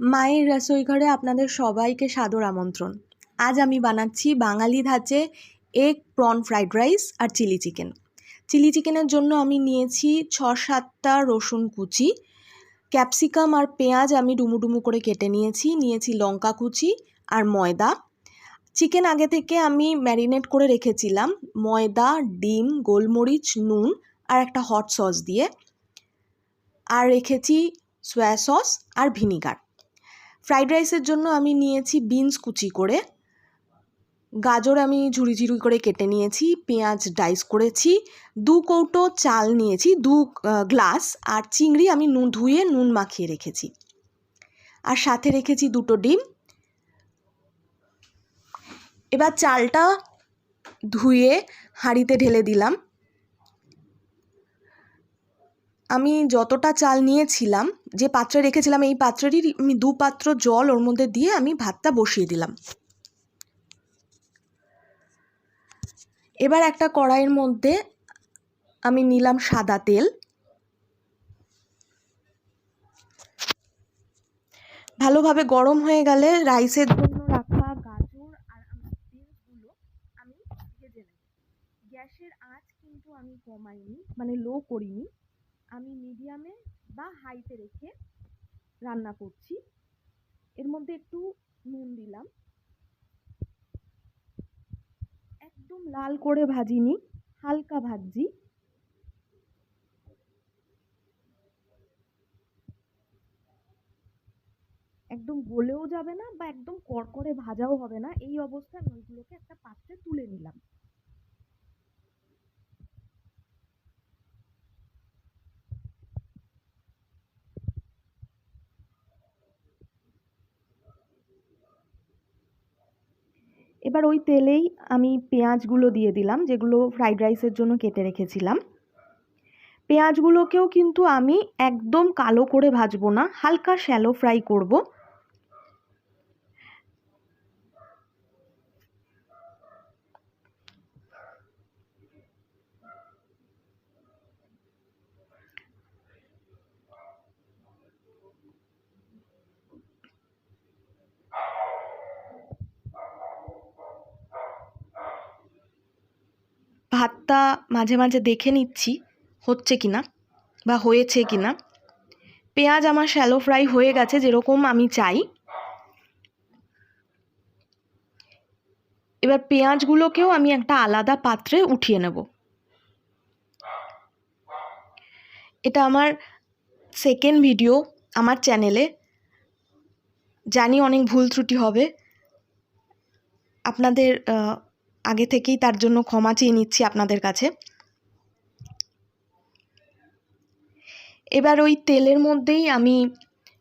মায়ের রসোই ঘরে আপনাদের সবাইকে সাদর আমন্ত্রণ। আজ আমি বানাচ্ছি বাঙালি ধাঁচে এগ প্রন ফ্রাইড রাইস আর চিলি চিকেন চিলি চিকেনের জন্য আমি নিয়েছি ছ সাতটা রসুন কুচি। ক্যাপসিকাম আর পেঁয়াজ আমি ডুমু ডুমু করে কেটে নিয়েছি। নিয়েছি লঙ্কা কুচি আর ময়দা। চিকেন আগে থেকে আমি ম্যারিনেট করে রেখেছিলাম। ময়দা, ডিম, গোলমরিচ, নুন আর একটা হট সস দিয়ে। আর রেখেছি সয়া সস আর ভিনিগার ফ্রাইড রাইসের জন্য আমি নিয়েছি বিনস কুচি করে। গাজর আমি ঝুড়ি ঝুড়ি করে কেটে নিয়েছি, পেঁয়াজ ডাইস করেছি, দু কৌটো চাল নিয়েছি, দু গ্লাস, আর চিংড়ি আমি নুন ধুয়ে নুন মাখিয়ে রেখেছি। আর সাথে রেখেছি দুটো ডিম। এবার চালটা ধুয়ে হাঁড়িতে ঢেলে দিলাম। আমি যতটা চাল নিয়েছিলাম, যে পাত্রে রেখেছিলাম, এই পাত্রেরই আমি দু পাত্র জল ওর মধ্যে দিয়ে আমি ভাতটা বসিয়ে দিলাম। এবার একটা কড়াইয়ের মধ্যে আমি নিলাম সাদা তেল। ভালোভাবে গরম হয়ে গেলে রাইসের জন্য রাখা গাজর আর আমি ভেজে নেব। গ্যাসের আঁচ কিন্তু আমি কমাইনি মানে লো করিনি। আমি মিডিয়ামে বা হাইতে রেখে রান্না করছি। এর মধ্যে একটু নুন দিলাম। একদম লাল করে ভাজিনি, হালকা ভাজছি। একদম গলেও যাবে না বা একদম কড়কড়ে ভাজাও হবে না। এই অবস্থায় আমি একটা পাত্রে তুলে নিলাম। এবার ওই তেলেই আমি পেঁয়াজগুলো দিয়ে দিলাম, যেগুলো ফ্রাইড রাইসের জন্য কেটে রেখেছিলাম। পেঁয়াজগুলোকেও কিন্তু আমি একদম কালো করে ভাজবো না, হালকা শ্যালো ফ্রাই করব। ভাতটা মাঝে মাঝে দেখে নিচ্ছি, হচ্ছে কি না বা হয়েছে কি না পেঁয়াজ আমার শ্যালো ফ্রাই হয়ে গেছে যেরকম আমি চাই। এবার পেঁয়াজগুলোকেও আমি একটা আলাদা পাত্রে উঠিয়ে নেব। এটা আমার সেকেন্ড ভিডিও আমার চ্যানেলে জানি অনেক ভুল ত্রুটি হবে। আপনাদের আগে থেকেই তার জন্য ক্ষমা চেয়ে নিচ্ছি আপনাদের কাছে। এবার ওই তেলের মধ্যেই আমি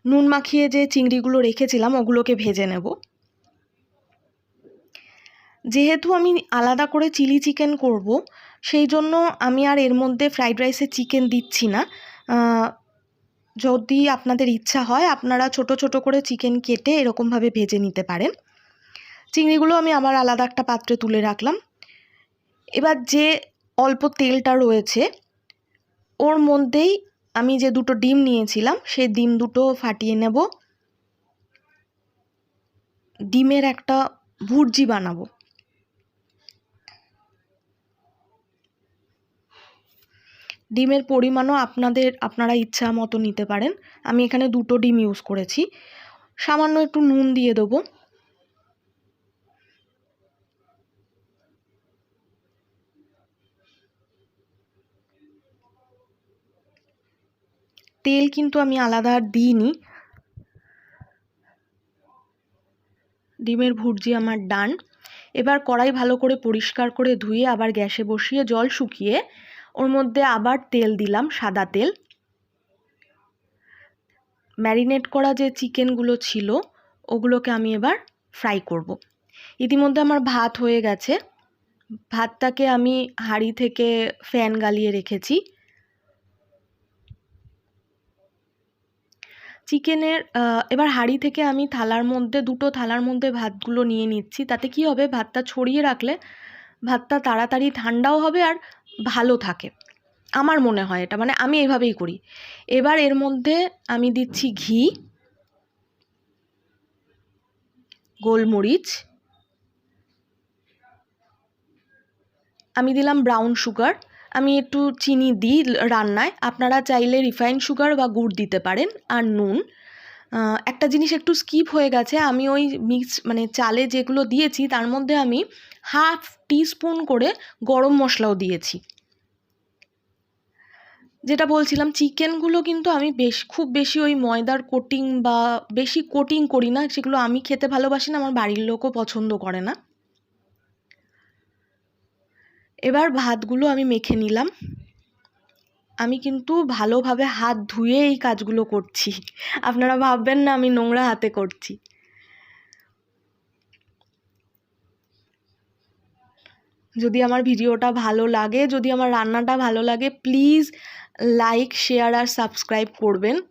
নুন মাখিয়ে যে চিংড়িগুলো রেখেছিলাম, ওগুলোকে ভেজে নেব। যেহেতু আমি আলাদা করে চিলি চিকেন করব, সেই জন্য আমি আর এর মধ্যে ফ্রাইড রাইসে চিকেন দিচ্ছি না। যদি আপনাদের ইচ্ছা হয়, আপনারা ছোট ছোট করে চিকেন কেটে এরকমভাবে ভেজে নিতে পারেন। চিংড়িগুলো আমি আবার আলাদা একটা পাত্রে তুলে রাখলাম। এবার যে অল্প তেলটা রয়েছে, ওর মধ্যেই আমি যে দুটো ডিম নিয়েছিলাম, সেই ডিম দুটো ফাটিয়ে নেব। ডিমের একটা ভুর্জি বানাবো। ডিমের পরিমাণও আপনাদের, আপনারা ইচ্ছা মতো নিতে পারেন। আমি এখানে দুটো ডিম ইউজ করেছি। সামান্য একটু নুন দিয়ে দেবো। তেল কিন্তু আমি আলাদা আর দিইনি। ডিমের ভুর্জি আমার ডান। এবার কড়াই ভালো করে পরিষ্কার করে ধুয়ে আবার গ্যাসে বসিয়ে জল শুকিয়ে ওর মধ্যে আবার তেল দিলাম, সাদা তেল। ম্যারিনেট করা যে চিকেনগুলো ছিল, ওগুলোকে আমি এবার ফ্রাই করব। ইতিমধ্যে আমার ভাত হয়ে গেছে। ভাতটাকে আমি হাঁড়ি থেকে ফ্যান গালিয়ে রেখেছি। চিকেনের এবার হাঁড়ি থেকে আমি থালার মধ্যে, দুটো থালার মধ্যে ভাতগুলো নিয়ে নিচ্ছি। তাতে কি হবে? ভাতটা ছড়িয়ে রাখলে ভাতটা তাড়াতাড়ি ঠান্ডাও হবে আর ভালো থাকে। আমার মনে হয় এটা মানে আমি এইভাবেই করি। এবার এর মধ্যে আমি দিচ্ছি ঘি, গোলমরিচ, আমি দিলাম ব্রাউন সুগার। আমি একটু চিনি দিই রান্নায়। আপনারা চাইলে রিফাইন সুগার বা গুড় দিতে পারেন আর নুন। একটা জিনিস একটু স্কিপ হয়ে গেছে। আমি ওই মিক্স মানে চালে যেগুলো দিয়েছি, তার মধ্যে আমি হাফ টিস্পুন করে গরম মশলাও দিয়েছি। যেটা বলছিলাম চিকেনগুলো কিন্তু আমি বেশ, খুব বেশি ওই ময়দার কোটিং বা বেশি কোটিং করি না। সেগুলো আমি খেতে ভালোবাসি না, আমার বাড়ির লোকও পছন্দ করে না। এবার ভাতগুলো আমি মেখে নিলাম। আমি কিন্তু ভালোভাবে হাত ধুয়ে এই কাজগুলো করছি। আপনারা ভাববেন না, আমি নোংরা হাতে করছি। যদি আমার ভিডিওটা ভালো লাগে, যদি আমার রান্নাটা ভালো লাগে, প্লিজ লাইক, শেয়ার আর সাবস্ক্রাইব করবেন।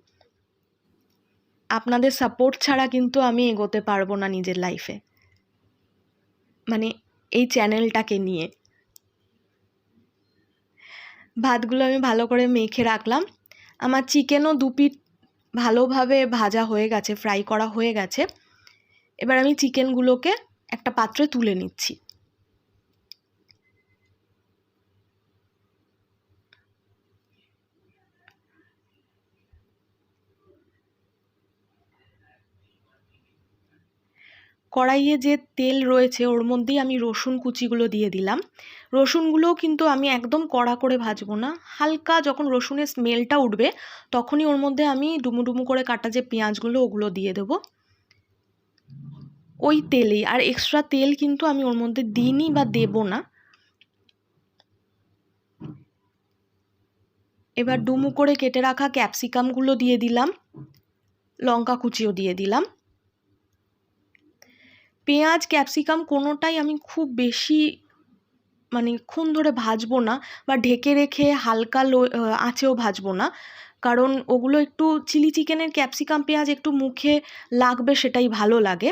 আপনাদের সাপোর্ট ছাড়া কিন্তু আমি এগোতে পারব না নিজের লাইফে। মানে এই চ্যানেলটাকে নিয়ে। ভাতগুলো আমি ভালো করে মেখে রাখলাম। আমার চিকেনও দু পিট ভালোভাবে ভাজা হয়ে গেছে ফ্রাই করা হয়ে গেছে। এবার আমি চিকেনগুলোকে একটা পাত্রে তুলে নিচ্ছি। কড়াইয়ে যে তেল রয়েছে, ওর মধ্যেই আমি রসুন কুচিগুলো দিয়ে দিলাম। রসুনগুলোও কিন্তু আমি একদম কড়া করে ভাজবো না। হালকা যখন রসুনের স্মেলটা উঠবে, তখনই ওর মধ্যে আমি ডুমু ডুমু করে কাটা যে পেঁয়াজগুলো, ওগুলো দিয়ে দেবো। ওই তেলেই। আর এক্সট্রা তেল কিন্তু আমি ওর মধ্যে দিইনি বা দেব না। এবার ডুমু করে কেটে রাখা ক্যাপসিকামগুলো দিয়ে দিলাম। লঙ্কা কুচিও দিয়ে দিলাম। পেঁয়াজ, ক্যাপসিকাম কোনোটাই আমি খুব বেশি মানে ক্ষণ ধরে ভাজবো না বা ঢেকে রেখে হালকা লো আঁচেও ভাজবো না। কারণ ওগুলো একটু চিলি চিকেনের ক্যাপসিকাম পেঁয়াজ একটু মুখে লাগবে সেটাই ভালো লাগে।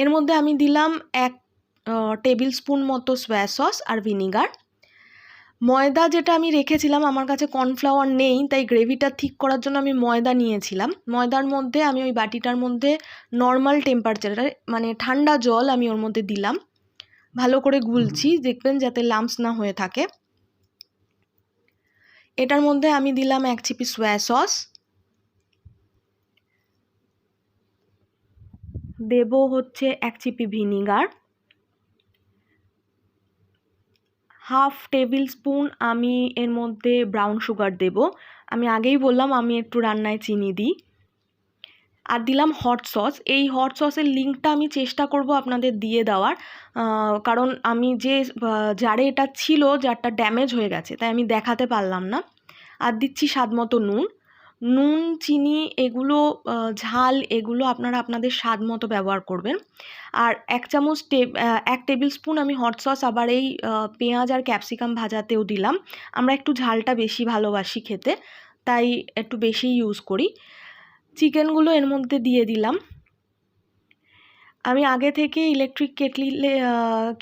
এর মধ্যে আমি দিলাম এক টেবিল স্পুন মতো সোয়া সস আর ভিনিগার। ময়দা যেটা আমি রেখেছিলাম আমার কাছে কর্নফ্লাওয়ার নেই তাই গ্রেভিটা ঠিক করার জন্য আমি ময়দা নিয়েছিলাম। ময়দার মধ্যে আমি ওই বাটিটার মধ্যে নর্মাল টেম্পারেচারে মানে ঠান্ডা জল আমি ওর মধ্যে দিলাম। ভালো করে গুলছি দেখবেন যাতে লাম্পস না হয়ে থাকে। এটার মধ্যে আমি দিলাম এক চিপি সোয়া সস দেব হচ্ছে এক চিপি ভিনিগার হাফ টেবিল স্পুন আমি এর মধ্যে ব্রাউন সুগার দেব। আমি আগেই বললাম আমি একটু রান্নায় চিনি দিই। আর দিলাম হট সস এই হট সসের লিঙ্কটা আমি চেষ্টা করব আপনাদের দিয়ে দেওয়ার। কারণ আমি যে জারে এটা ছিল, জারটা ড্যামেজ হয়ে গেছে, তাই আমি দেখাতে পারলাম না। আর দিচ্ছি স্বাদ মতো নুন। নুন, চিনি এগুলো ঝাল এগুলো আপনারা আপনাদের স্বাদ মতো ব্যবহার করবেন। আর এক চামচ এক টেবিল স্পুন আমি হট সস আবার এই পেঁয়াজ আর ক্যাপসিকাম ভাজাতেও দিলাম। আমরা একটু ঝালটা বেশি ভালোবাসি খেতে, তাই একটু বেশি ইউজ করি। চিকেনগুলো এর মধ্যে দিয়ে দিলাম। আমি আগে থেকে ইলেকট্রিক কেটলি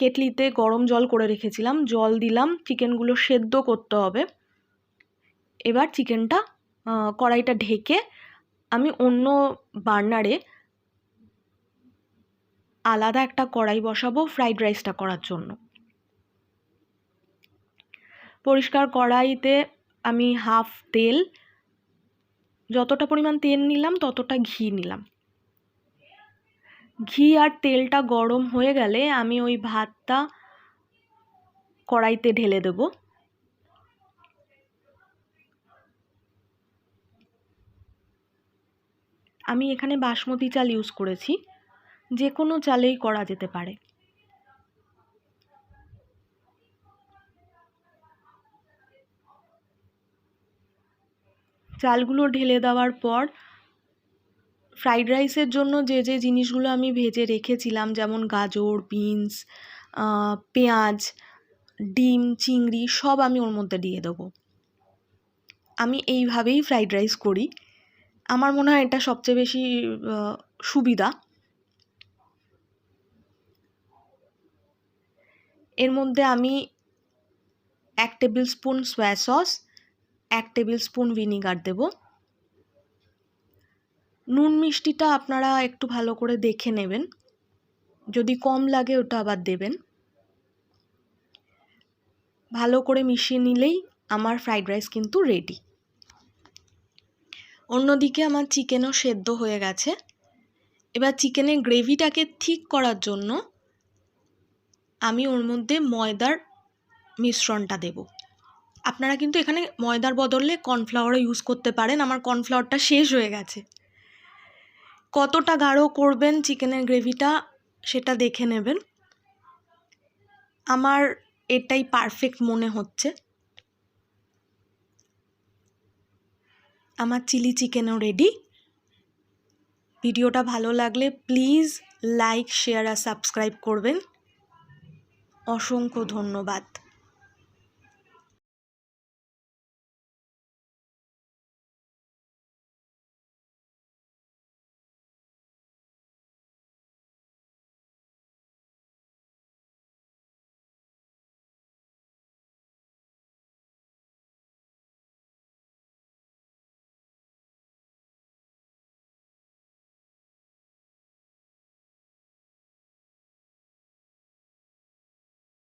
কেটলিতে গরম জল করে রেখেছিলাম। জল দিলাম, চিকেনগুলো সেদ্ধ করতে হবে। এবার চিকেনটা কড়াইটা ঢেকে আমি অন্য বার্নারে আলাদা একটা কড়াই বসাবো ফ্রাইড রাইসটা করার জন্য। পরিষ্কার কড়াইতে আমি হাফ তেল, যতটা পরিমাণ তেল নিলাম ততটা ঘি নিলাম। ঘি আর তেলটা গরম হয়ে গেলে আমি ওই ভাতটা কড়াইতে ঢেলে দেবো। আমি এখানে বাসমতি চাল ইউজ করেছি। যে কোনো চালেই করা যেতে পারে। চালগুলো ঢেলে দেওয়ার পর ফ্রাইড রাইসের জন্য যে যে জিনিসগুলো আমি ভেজে রেখেছিলাম, যেমন গাজর বিনস পেঁয়াজ, ডিম, চিংড়ি, সব আমি ওর মধ্যে দিয়ে দেবো। আমি এইভাবেই ফ্রাইড রাইস করি। আমার মনে হয় এটা সবচেয়ে বেশি সুবিধা। এর মধ্যে আমি এক টেবিল স্পুন সোয়া সস এক টেবিল স্পুন ভিনিগার দেব। নুন মিষ্টিটা আপনারা একটু ভালো করে দেখে নেবেন। যদি কম লাগে ওটা আবার দেবেন। ভালো করে মিশিয়ে নিলেই আমার ফ্রাইড রাইস কিন্তু রেডি অন্যদিকে আমার চিকেনও সেদ্ধ হয়ে গেছে। এবার চিকেনের গ্রেভিটাকে ঠিক করার জন্য আমি ওর মধ্যে ময়দার মিশ্রণটা দেব। আপনারা কিন্তু এখানে ময়দার বদলে কর্নফ্লাওয়ারও ইউজ করতে পারেন। আমার কর্নফ্লাওয়ারটা শেষ হয়ে গেছে। কতটা গাঢ় করবেন চিকেনের গ্রেভিটা সেটা দেখে নেবেন। আমার এটাই পারফেক্ট মনে হচ্ছে। আমার চিলি চিকেনও রেডি ভিডিওটা ভালো লাগলে প্লিজ লাইক শেয়ার আর সাবস্ক্রাইব করবেন। অসংখ্য ধন্যবাদ।